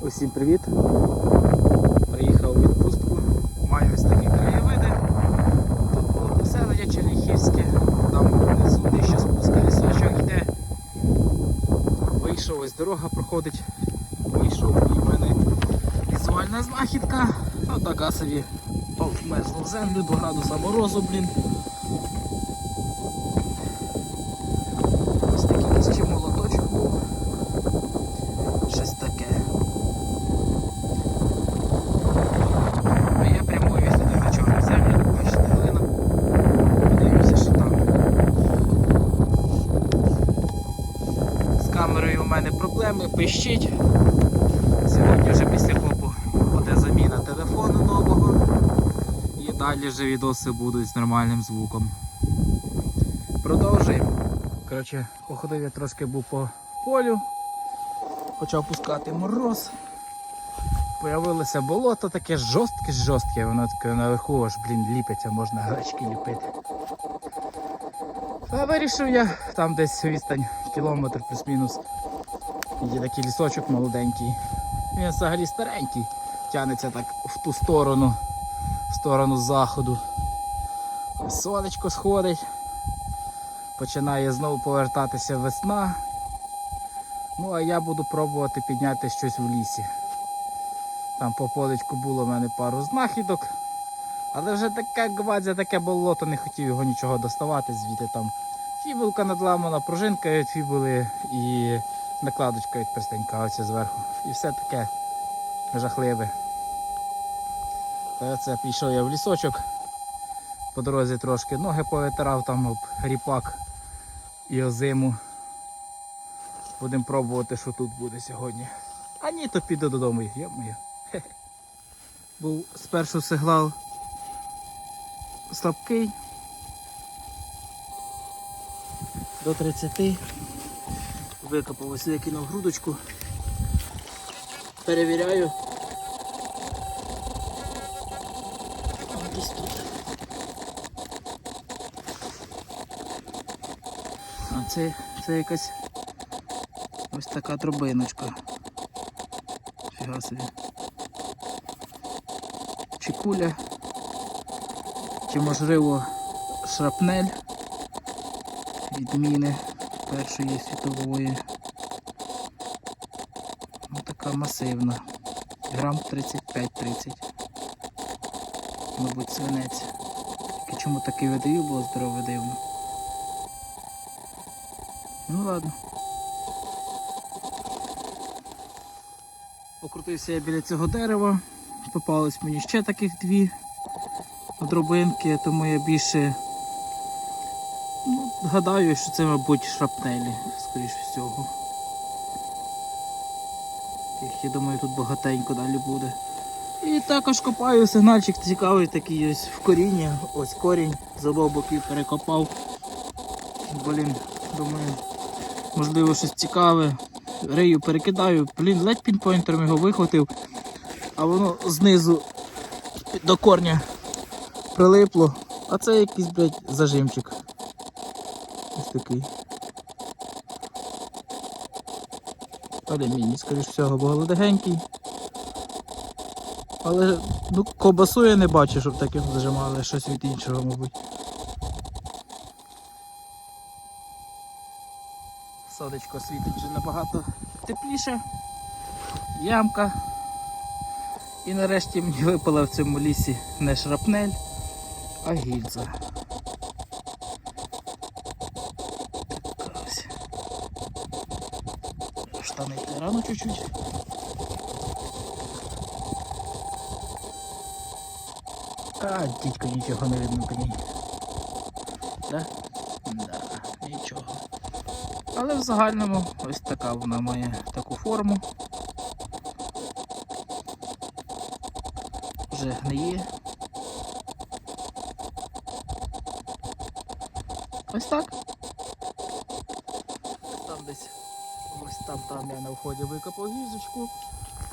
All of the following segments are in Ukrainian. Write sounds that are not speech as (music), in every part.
Усім привіт! Приїхав у відпустку. Маю ось такі краєвиди. Тут було поселення Черніхівське, там внизу нижче спуска лісочок йде. Вийшов, ось дорога проходить. Вийшов і в мене візуальна знахідка. Ну така собі вмерзло в землю, 2 градуса морозу, блін. Ось такий якийсь чи молоточок був. Щось таке. А я прямую туди на чорну землю, бачите, глина. Подивимося, що там. З камерою у мене проблеми, пищить. Сьогодні вже після копу буде заміна телефону нового. І далі вже відоси будуть з нормальним звуком. Продовжуємо. Коротше, походив я трошки був по полю, почав пускати мороз. Появилося болото таке жорстке жорстке, воно таке наверху аж, блін, ліпиться, можна гречки ліпити. Та вирішив я, там десь відстань кілометр плюс-мінус. Є такий лісочок молоденький. Він взагалі старенький, тягнеться так в ту сторону, в сторону заходу. Сонечко сходить. Починає знову повертатися весна. Ну а я буду пробувати підняти щось в лісі. Там по поличку було в мене пару знахідок. Але вже таке гвадзя, таке болото, не хотів його нічого доставати, звідти там фібулка надламана, пружинка від фібули і накладочка від перстенька зверху. І все таке жахливе. Та це пішов я в лісочок. По дорозі трошки ноги повитирав там об ріпак і озиму. Будемо пробувати, що тут буде сьогодні. А ні, то піду додому. Йо-моє. Хе-хе. Був спершу сигнал слабкий. До 30. Викопав ось я кинув грудочку. Перевіряю. Десь тут. А це, це якась ось така дробиночка. Фіга собі. Чи куля, чи можливо шрапнель від міни Першої світової. Ось така масивна. Грам 35-30. Мабуть, свинець. Тільки чому такий видаю, було здорове дивно. Ну ладно. Покрутився я біля цього дерева. Попались мені ще таких дві дробинки, тому я більше ну, гадаю, що це, мабуть, шрапнелі, скоріш всього. Їх, я думаю, тут багатенько далі буде. І також копаю сигнальчик цікавий такий ось в коріння. Ось корінь з обох боків перекопав. Блін, думаю, можливо щось цікаве. Рию перекидаю, блін, ледь пінпойнтером його вихватив, а воно знизу до корня прилипло. А це якийсь, блядь, зажимчик. Ось такий. Алюміній, скоріш всього, бо ледегенький. Але ну, ковбасу я не бачу, щоб таким зажимали щось від іншого, мабуть. Сонечко світить вже набагато тепліше. Ямка. І нарешті мені випала в цьому лісі не шрапнель, а гільза. Така ось. Штани рано чуть-чуть. А, дідько, нічого не видно по ній. Да? Да, нічого. Але в загальному ось така вона має таку форму. Вже гниє. Ось так. Там десь ось там я на вході викопав гізочку.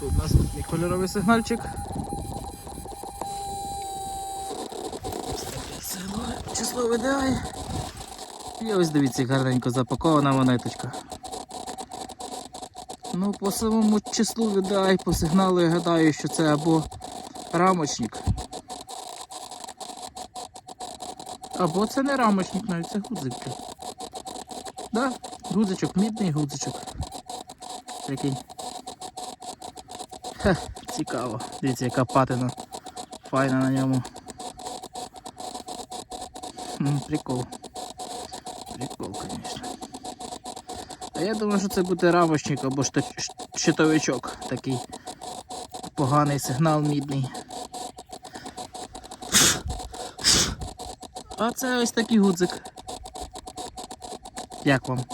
Тут наступний кольоровий сигнальчик. Число видає. І ось дивіться, гарненько запакована монеточка. Ну, по самому числу видай, по сигналу я гадаю, що це або рамочник. Або це не рамочник, навіть це гудзик. Да, гудзичок, мідний гудзичок. Такий. Ха, цікаво. Дивіться, яка патина файна на ньому. Прикол. Прикол, звісно. А я думаю, що це буде рамочник або щитовичок такий. Поганий сигнал мідний. А це ось такий гудзик. Як вам?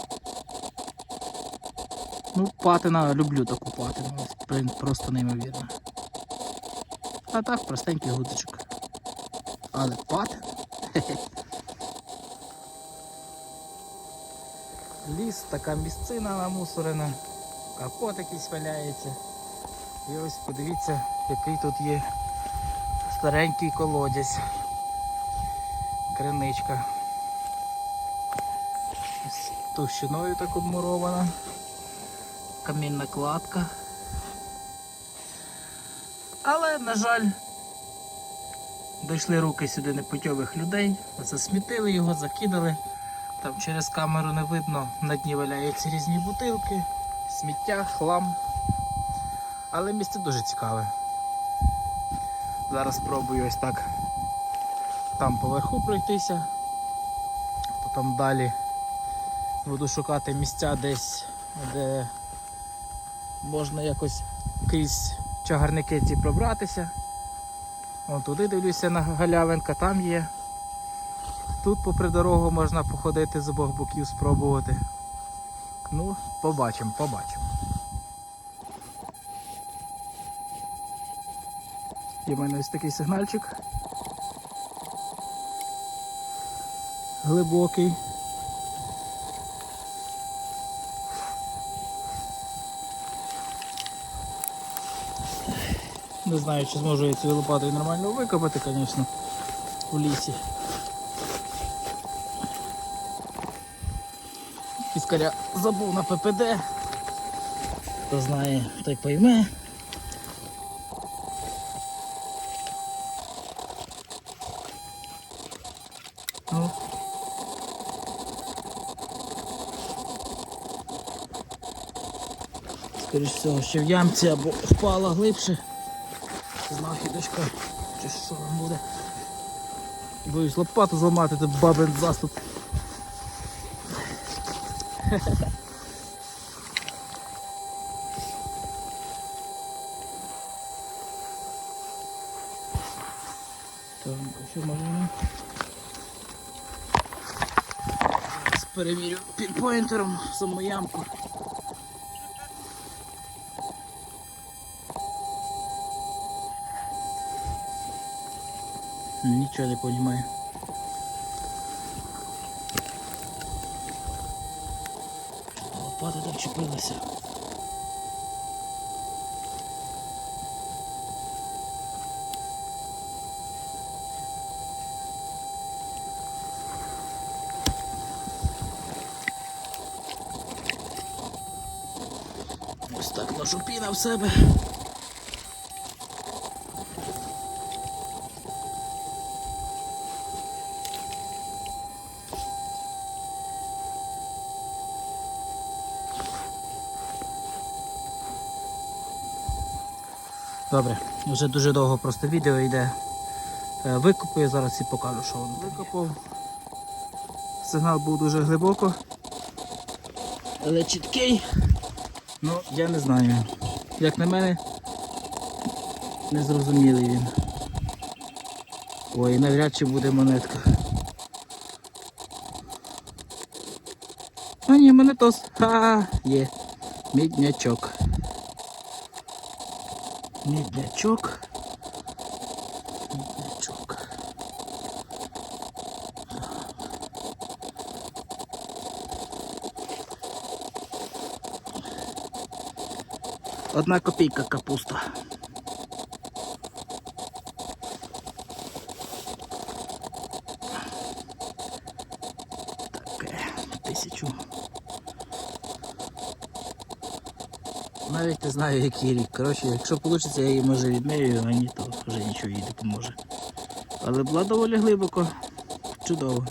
Ну, патина, люблю таку патину. Блін, просто неймовірно. А так, простенький гудзичок. Але патин. Ліс, така місцина намусорена, капот якийсь валяється. І ось подивіться, який тут є старенький колодязь. Криничка. Ось Товщиною так обмурована. Камінна кладка. Але, на жаль, дійшли руки сюди непутьових людей, засмітили його, закидали. Там через камеру не видно, на дні валяються різні бутилки, сміття, хлам. Але місце дуже цікаве. Зараз спробую ось так там поверху пройтися, потім далі буду шукати місця десь, де можна якось крізь чагарники ці пробратися. Вон туди дивлюся на галявинка, там є. Тут попри дорогу можна походити з обох боків, спробувати. Ну, побачимо, побачимо. Є в мене ось такий сигнальчик. Глибокий. Не знаю, чи зможу я цією лопатою нормально викопати, звісно, в лісі. Піскаря забув на ППД. Хто знає, той пойме. Ну. Скоріш всього, ще в ямці або впала глибше. Знахідочка, чи що там буде. Боюсь лопату зламати, тут бабин заступ. (laughs) Так, а що можемо? Перевірю пінпойнтером саму ямку. Нічого не розумію. Лопата так чепилася. Ось так ношу піна в себе. Добре, вже дуже довго просто відео йде. Е, Викопаю зараз і покажу, що воно викопав. Сигнал був дуже глибоко. Але чіткий. Ну, я не знаю. Як на мене, незрозумілий він. Ой, навряд чи буде монетка. А ні, монетос. Ха, є. Міднячок. Міднячок. Міднячок. Одна копійка капуста. Таке, тисячу. навіть не знаю, який рік. Коротше, якщо вийде, я її може відмірюю, а ні, то вже нічого їй не допоможе. Але була доволі глибоко. Чудово.